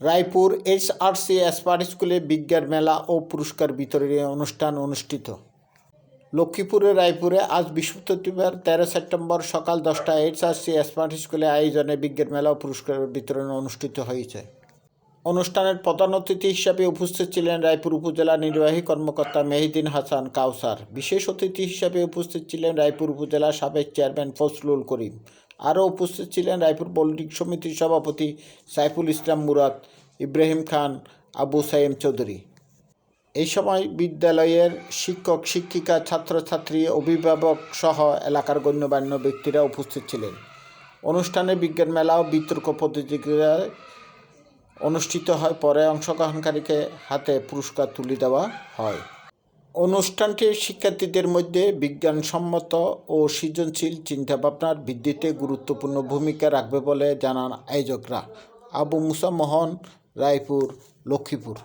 Raipur HRC এসপার স্কুলে বিজ্ঞান মেলা ও পুরস্কার বিতরণী অনুষ্ঠান অনুষ্ঠিত। লক্ষ্মীপুরের রায়পুরে আজ বৃহস্পতিবার তেরো সেপ্টেম্বর সকাল দশটায় এইচআরসি স্মার্ট স্কুলে আয়োজনে বিজ্ঞান মেলা ও পুরস্কার বিতরণ অনুষ্ঠিত হয়েছে। অনুষ্ঠানের প্রধান অতিথি হিসাবে উপস্থিত ছিলেন রায়পুর উপজেলা নির্বাহী কর্মকর্তা মেহিদিন হাসান কাউসার। বিশেষ অতিথি হিসাবে উপস্থিত ছিলেন রায়পুর উপজেলা সাবেক চেয়ারম্যান ফজলুল করিম। আরও উপস্থিত ছিলেন রায়পুর পলিটিক সমিতির সভাপতি সাইফুল ইসলাম মুরাদ, ইব্রাহিম খান, আবু সাইম চৌধুরী। এই সময় বিদ্যালয়ের শিক্ষক, শিক্ষিকা, ছাত্রছাত্রী, অভিভাবক সহ এলাকার গণ্যমান্য ব্যক্তিরা উপস্থিত ছিলেন। অনুষ্ঠানে বিজ্ঞান মেলা ও বিতর্ক প্রতিযোগিতায় অনুষ্ঠিত হয়, পরে অংশগ্রহণকারীকে হাতে পুরস্কার তুলে দেওয়া হয়। অনুষ্ঠানটি শিক্ষার্থীদের মধ্যে বিজ্ঞানসম্মত ও সৃজনশীল চিন্তাভাবনার বৃদ্ধিতে গুরুত্বপূর্ণ ভূমিকা রাখবে বলে জানান আয়োজকরা। আবু মুসা মোহন, রায়পুর, লক্ষ্মীপুর।